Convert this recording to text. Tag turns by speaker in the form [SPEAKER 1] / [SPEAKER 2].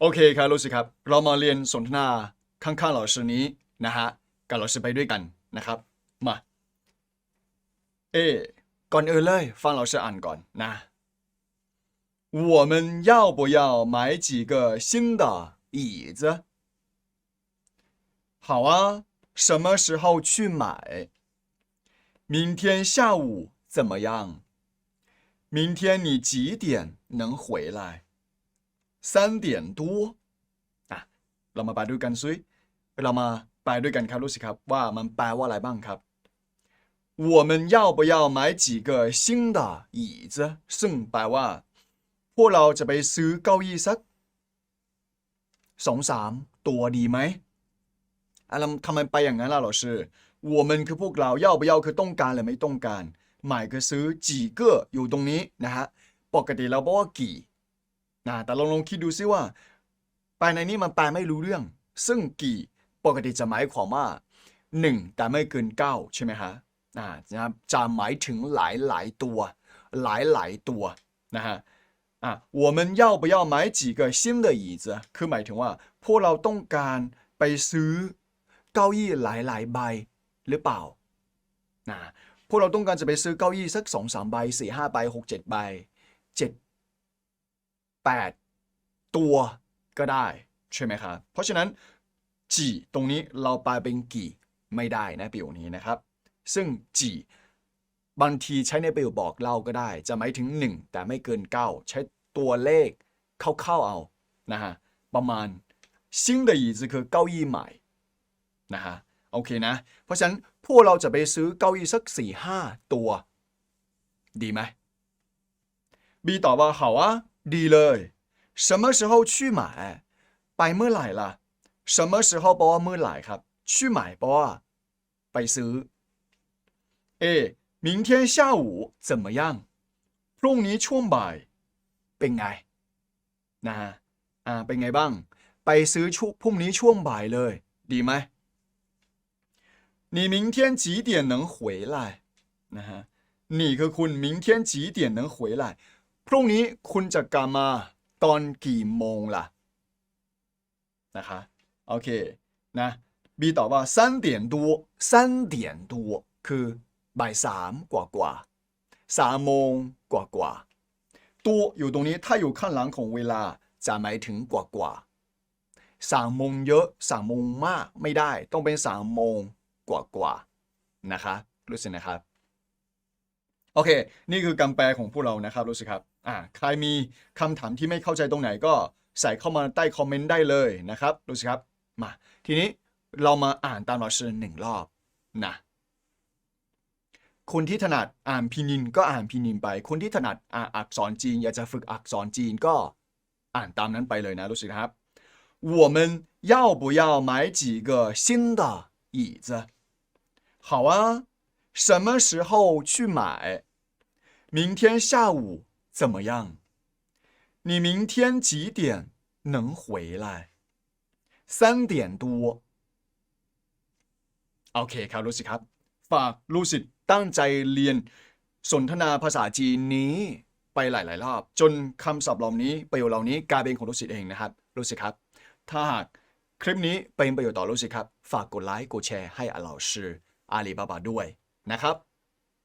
[SPEAKER 1] โอเคครับรู้สึกครับ เรามาเรียนสนทนาข้างๆ老师นี้นะฮะกับ老师ไปด้วยกันนะครับ มา เอก่อนอื่นเลย ฟัง老师อ่านก่อนนะ我们要不要买几个新的椅子？好啊，什么时候去买？明天下午怎么样？明天你几点能回来？ 三点多อ่ะเรามาไปด้วยกันซิเรามาไปด้วยกันครับรู้สิครับ ว่ามันแปลว่าอะไรบ้างครับ我们要不要买几个新的椅子ซึ่งแปลว่า พวกเราจะไปซื้อเก้าอี้สักสองสามตัวดีไหมอะไรทำไมไปอย่างนั้นล่ะ老师我们คือพวกเรา要不要คือต้องการหรือไม่ต้องการหมายคือซื้อจีเก้อยู่ตรงนี้นะฮะปกติเราบอกว่ากี่ นะแต่ลองลองคิดดูซิว่าไปในนี้มันแปลไม่รู้เรื่อง ซึ่งกี่ปกติจะหมายความว่าหนึ่งแต่ไม่เกินเก้าใช่ไหมฮะอ่านะครับจะหมายถึงหลายหลายตัว หลายหลายตัวนะฮะอ่ะ我们要不要买几个新的椅子คือหมายถึงว่า พวกเราต้องการไปซื้อเก้าอี้หลายหลายใบหรือเปล่านะพวกเราต้องการจะไปซื้อเก้าอี้สักสองสามใบสี่ห้าใบหกเจ็ดใบเจ็ด 8 ตัวก็ได้ ใช่ไหมครับ เพราะฉะนั้นจีตรงนี้เราแปลเป็นกี่ไม่ได้นะประโยคนี้นะครับ ซึ่งจีบางทีใช้ในประโยคบอกเล่าก็ได้ จะหมายถึง 1 แต่ไม่เกิน 9 ใช้ตัวเลขเข้าๆเอานะฮะประมาณซิ่งเดอีจะคือเก้าอี้ใหม่นะฮะโอเคนะ เพราะฉะนั้นพวกเราจะไปซื้อเก้าอี้สัก 4-5 ตัว ดีไหมบีตอบว่าเขาอะ ดีเลย什么时候去买ไปเมื่อไหร่ล่ะ什么时候แปลว่าเมื่อไหร่ครับ去买แปลว่าไปซื้อ A 明天下午怎么样พรุ่งนี้ช่วงบ่าย เป็นไงนะฮะอ่าเป็นไงบ้าง ไปซื้อช่วงพรุ่งนี้ช่วงบ่ายเลย ดีไหม你明天几点能回来นะฮะนี่คือคุณ明天几点能回来 พรุ่งนี้คุณจะกลับมาตอนกี่โมงล่ะนะคะโอเคนะบีตอบว่าสามเดีสามเดีคือบ่ายสามกว่ากว่าสามโมงกว่ากว่าตัวอยู่ตรงนี้ถ้าอยู่ข้างหลังของเวลาจะหมายถึงกว่ากว่าสามโมงเยอะสามโมงมากไม่ได้ ต้องเป็นสามโมงกว่ากว่านะคะรู้สึกนะครับ โอเค นี่คือการแปลของพวกเรานะครับ รู้สึกครับ อ่า ใครมีคำถามที่ไม่เข้าใจตรงไหนก็ใส่เข้ามาใต้คอมเมนต์ได้เลยนะครับ รู้สึกครับ มา ทีนี้เรามาอ่านตามเราชื่อหนึ่งรอบนะ คนที่ถนัดอ่านพินินก็อ่านพินินไป คนที่ถนัดอ่านอักษรจีน อยากจะฝึกอักษรจีนก็อ่านตามนั้นไปเลยนะ รู้สึกครับ我们要不要买几个新的椅子好啊什么时候去买 明天下午怎么样？你明天几点能回来？三点多。โอเคครับรู้สิครับ ฝากลูสิตตั้งใจเรียนสนทนาภาษาจีนนี้ไปหลาย ๆ รอบ จนคำศัพท์เหล่านี้ประโยคเหล่านี้กลายเป็นของลูสิตเองนะครับรู้สิครับ ถ้าหากคลิปนี้เป็นประโยชน์ต่อลูสิครับ ฝากกดไลค์กดแชร์ให้อาเหล่าชื่ออาลีบาบาด้วยนะครับ